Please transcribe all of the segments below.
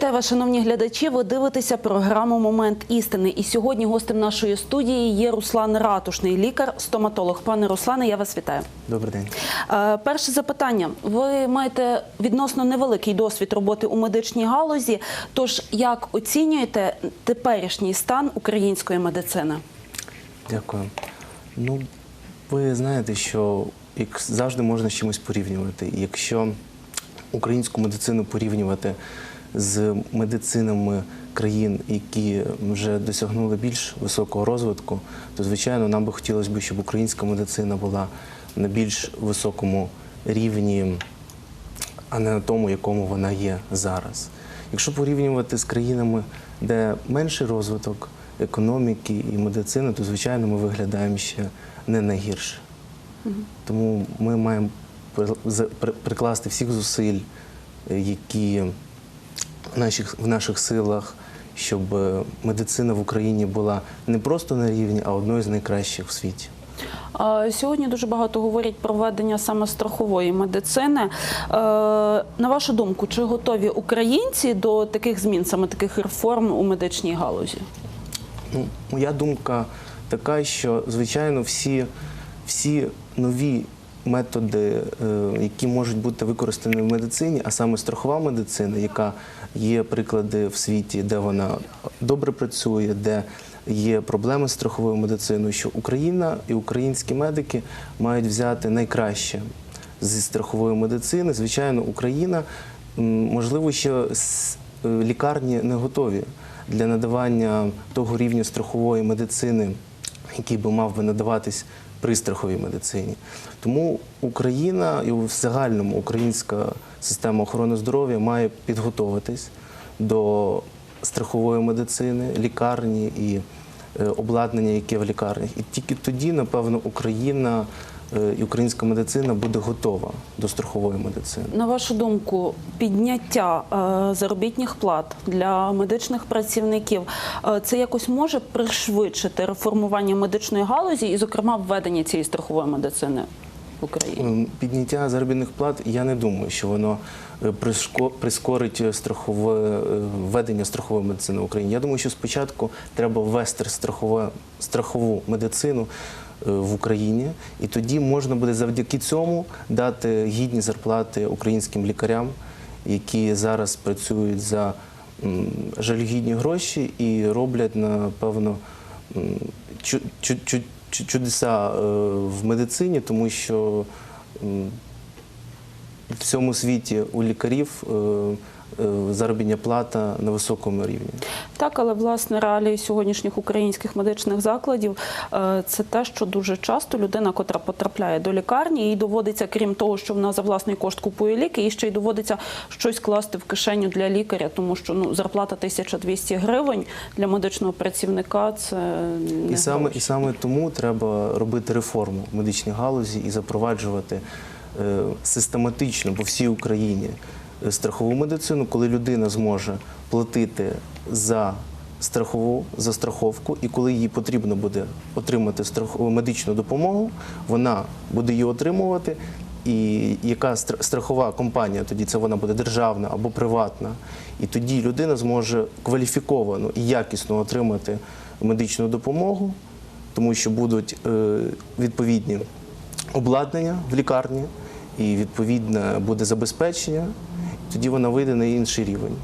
Вітаю вас, шановні глядачі. Ви дивитеся програму Момент істини. І сьогодні гостем нашої студії є Руслан Ратушний, лікар, стоматолог. Пане Руслане, я вас вітаю. Добрий день. Е, Перше запитання. Ви маєте відносно невеликий досвід роботи у медичній галузі. Тож як оцінюєте теперішній стан української медицини? Дякую. Ну, ви знаєте, що як завжди можна з чимось порівнювати. Якщо українську медицину порівнювати з медицинами країн, які вже досягнули більш високого розвитку, то звичайно нам би хотілося б, щоб українська медицина була на більш високому рівні, а не на тому, якому вона є зараз. Якщо порівнювати з країнами, де менший розвиток економіки і медицини, то звичайно ми виглядаємо ще не найгірше. Тому ми маємо при- прикласти всіх зусиль, які наших, в наших силах, щоб е, медицина в Україні була не просто на рівні, а одною з найкращих в світі. Сьогодні дуже багато говорять про введення саме страхової медицини. Е, На вашу думку, чи готові українці до таких змін, саме таких реформ у медичній галузі? Ну, моя думка така, що звичайно всі, всі нові методи, е, які можуть бути використані в медицині, а саме страхова медицина, яка є приклади в світі, де вона добре працює, де є проблеми з страховою медициною, що Україна і українські медики мають взяти найкраще зі страхової медицини. Звичайно, Україна можливо ще е, лікарні не готові для надавання того рівня страхової медицини, який би мав би надаватись при страховій медицині. Тому Україна і в загальному українська система охорони здоров'я має підготуватись до страхової медицини, лікарні і е, обладнання, яке в лікарнях. І тільки тоді, напевно, Україна і українська медицина буде готова до страхової медицини. На вашу думку, підняття е, заробітних плат для медичних працівників е, це якось може пришвидшити реформування медичної галузі і, зокрема, введення цієї страхової медицини Україні? Ем, Підняття заробітних плат, я не думаю, що воно е, прискорить страхове е, введення страхової медицини в Україні. Я думаю, що спочатку треба ввести страхове, страхову медицину е, в Україні, і тоді можна буде завдяки цьому дати гідні зарплати українським лікарям, які зараз працюють за жалюгідні гроші і роблять, напевно, чудеса е, в медицині, тому що в цьому світі у лікарів е, е, заробітня плата на високому рівні. Так, але власне реалії сьогоднішніх українських медичних закладів е, це те, що дуже часто людина, котра потрапляє до лікарні, їй доводиться, крім того, що вона за власний кошт купує ліки, їй ще й доводиться щось класти в кишеню для лікаря, тому що ну зарплата 1200 гривень для медичного працівника це не І саме, гроші. і саме тому треба робити реформу в медичній галузі і запроваджувати е, систематично по всій Україні е, страхову медицину, коли людина зможе платити за страхову за страховку, і коли їй потрібно буде отримати страхову медичну допомогу, вона буде її отримувати. І яка стра- страхова компанія тоді це вона буде державна або приватна, і тоді людина зможе кваліфіковано і якісно отримати медичну допомогу, тому що будуть е, відповідні обладнання в лікарні, і відповідне буде забезпечення. Тоді вона вийде на інший рівень.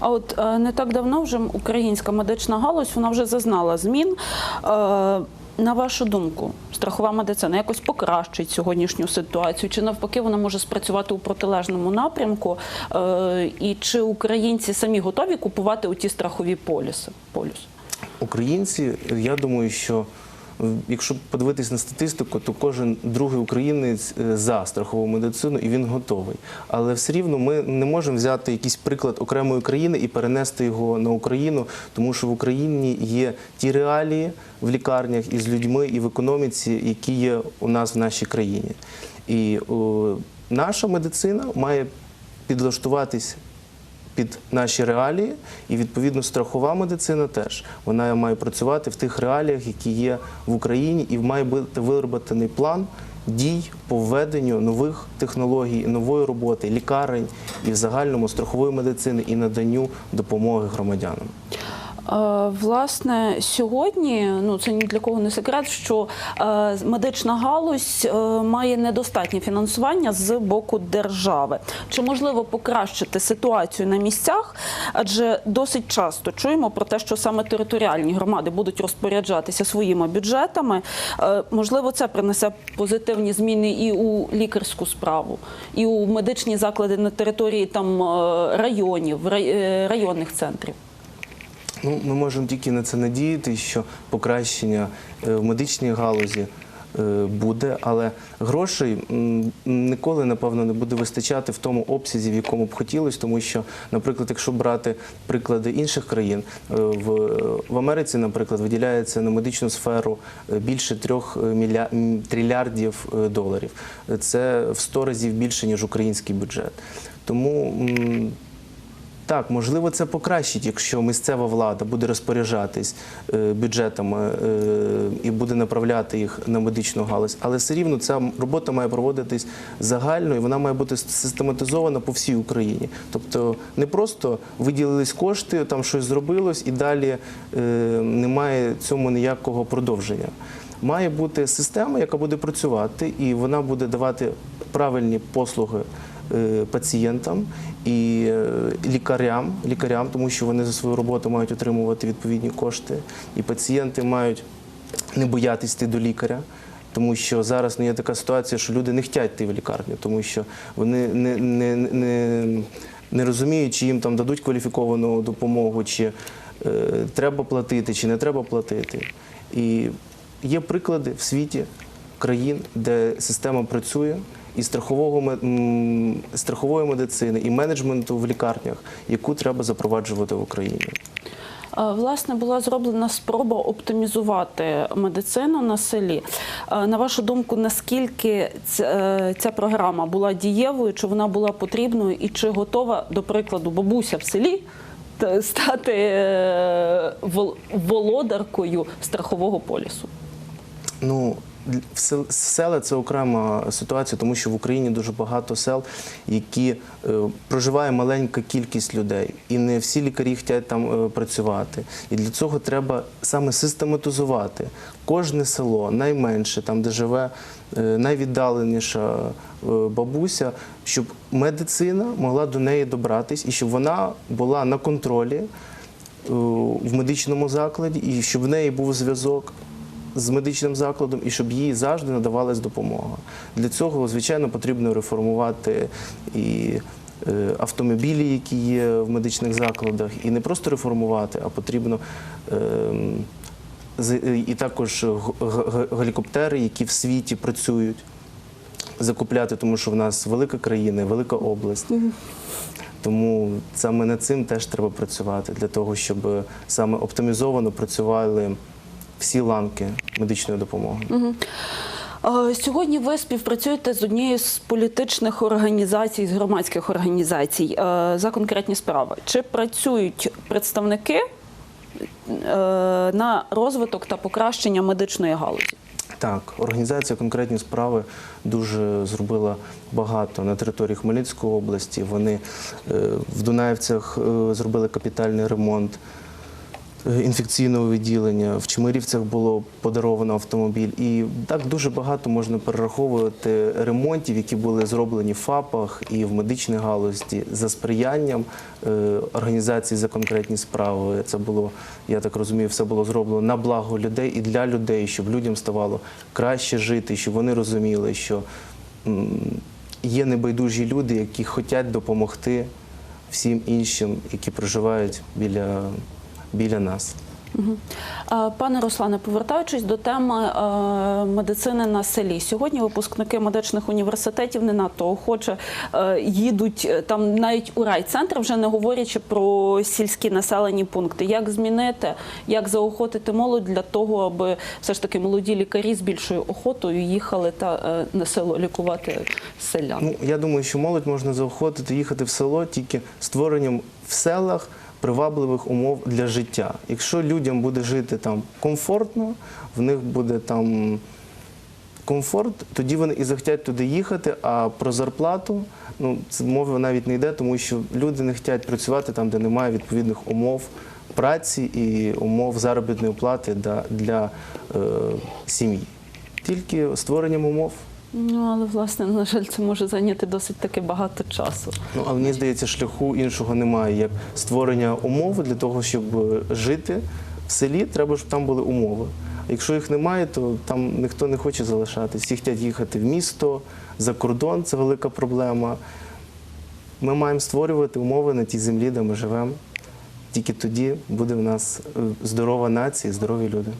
А от е, не так давно вже українська медична галузь вона вже зазнала змін. Е, На вашу думку, страхова медицина якось покращить сьогоднішню ситуацію, чи навпаки вона може спрацювати у протилежному напрямку? Е, І чи українці самі готові купувати у ті страхові поліси? Полюс? Українці, я думаю, що якщо подивитись на статистику, то кожен другий українець е, за страхову медицину і він готовий. Але все рівно ми не можемо взяти якийсь приклад окремої країни і перенести його на Україну, тому що в Україні є ті реалії в лікарнях і з людьми, і в економіці, які є у нас в нашій країні. І о, наша медицина має підлаштуватись під наші реалії, і відповідно страхова медицина теж вона має працювати в тих реаліях, які є в Україні, і має бути вироботаний план, дій по введенню нових технологій, нової роботи, лікарень і в загальному страхової медицини і наданню допомоги громадянам. Е, Власне, сьогодні ну це ні для кого не секрет, що е, медична галузь е, має недостатнє фінансування з боку держави. Чи можливо покращити ситуацію на місцях? Адже досить часто чуємо про те, що саме територіальні громади будуть розпоряджатися своїми бюджетами. Можливо, це принесе позитивні зміни і у лікарську справу, і у медичні заклади на території там районів, рай- районних центрів. Ну, ми можемо тільки на це надіяти, що покращення е, в медичній галузі е, буде, але грошей ніколи, напевно, не буде вистачати в тому обсязі, в якому б хотілося, тому що, наприклад, якщо брати приклади інших країн, е, в, Америці, наприклад, виділяється на медичну сферу більше трьох трильярдів доларів. Це в 100 разів більше, ніж український бюджет. Тому так, можливо, це покращить, якщо місцева влада буде розпоряджатись е, бюджетами е, і буде направляти їх на медичну галузь. Але все рівно ця робота має проводитись загально і вона має бути систематизована по всій Україні. Тобто не просто виділились кошти, там щось зробилось, і далі е, немає цьому ніякого продовження. Має бути система, яка буде працювати, і вона буде давати правильні послуги пацієнтам і лікарям, лікарям, тому що вони за свою роботу мають отримувати відповідні кошти, і пацієнти мають не боятися йти до лікаря. Тому що зараз ну, є така ситуація, що люди не хочуть йти в лікарню, тому що вони не, не, не, не розуміють, чи їм там дадуть кваліфіковану допомогу, чи е, треба платити, чи не треба платити. І є приклади в світі країн, де система працює, і страхового страхової медицини, і менеджменту в лікарнях, яку треба запроваджувати в Україні. Е, Власне, була зроблена спроба оптимізувати медицину на селі. Е, На вашу думку, наскільки е, ця програма була дієвою, чи вона була потрібною, і чи готова, до прикладу, бабуся в селі стати володаркою страхового полісу? Ну, села це окрема ситуація, тому що в Україні дуже багато сел, які е, проживає маленька кількість людей, і не всі лікарі хочуть там е, працювати. І для цього треба саме систематизувати кожне село, найменше, там де живе е, найвіддаленіша бабуся, щоб медицина могла до неї добратись і щоб вона була на контролі в медичному закладі, і щоб в неї був зв'язок з медичним закладом і щоб їй завжди надавалась допомога. Для цього, звичайно, потрібно реформувати і е, автомобілі, які є в медичних закладах, і не просто реформувати, а потрібно. ем, І також гелікоптери, які в світі працюють, закупляти, тому що в нас велика країна, велика область. Тому саме над цим теж треба працювати для того, щоб саме оптимізовано працювали всі ланки медичної допомоги. Сьогодні ви співпрацюєте з однією з політичних організацій, з громадських організацій за конкретні справи. Чи працюють представники е, на розвиток та покращення медичної галузі? Так, організація конкретні справи дуже зробила багато на території Хмельницької області. Вони е, в Дунаївцях е, зробили капітальний ремонт інфекційного відділення. В Чемирівцях було подаровано автомобіль. І так дуже багато можна перераховувати ремонтів, які були зроблені в ФАПах і в медичній галузі за сприянням е, організації за конкретні справи. Це було, я так розумію, все було зроблено на благо людей і для людей, щоб людям ставало краще жити, щоб вони розуміли, що є небайдужі люди, які хочуть допомогти всім іншим, які проживають біля, біля нас. Пане Руслане, повертаючись до теми е, медицини на селі, сьогодні випускники медичних університетів не надто охоче е, їдуть е, там навіть у райцентр, вже не говорячи про сільські населені пункти. Як змінити, як заохотити молодь для того, аби все ж таки молоді лікарі з більшою охотою їхали та на село лікувати селян? Ну, я думаю, що молодь можна заохотити їхати в село тільки створенням в селах привабливих умов для життя. Якщо людям буде жити там комфортно, в них буде там комфорт, тоді вони і захотять туди їхати. А про зарплату ну це мова навіть не йде, тому що люди не хочуть працювати там, де немає відповідних умов праці і умов заробітної плати для, для е, сім'ї. Тільки створенням умов. Ну, але власне, на жаль, це може зайняти досить таки багато часу. Ну, але мені здається, шляху іншого немає, як створення умов для того, щоб е, жити в селі, треба, щоб там були умови. А Якщо їх немає, то там ніхто не хоче залишатись. Всі хочуть їхати в місто, за кордон це велика проблема. Ми маємо створювати умови на тій землі, де ми живемо. Тільки тоді буде в нас е, здорова нація, здорові люди.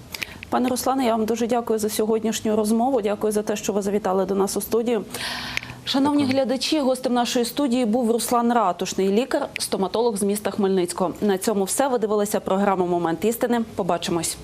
Пане Руслане, я вам дуже дякую за сьогоднішню розмову. Дякую за те, що ви завітали до нас у студію. Шановні глядачі, гостем нашої студії був Руслан Ратушний, лікар, стоматолог з міста Хмельницького. На цьому все. Ви дивилися програму Момент істини. Побачимось.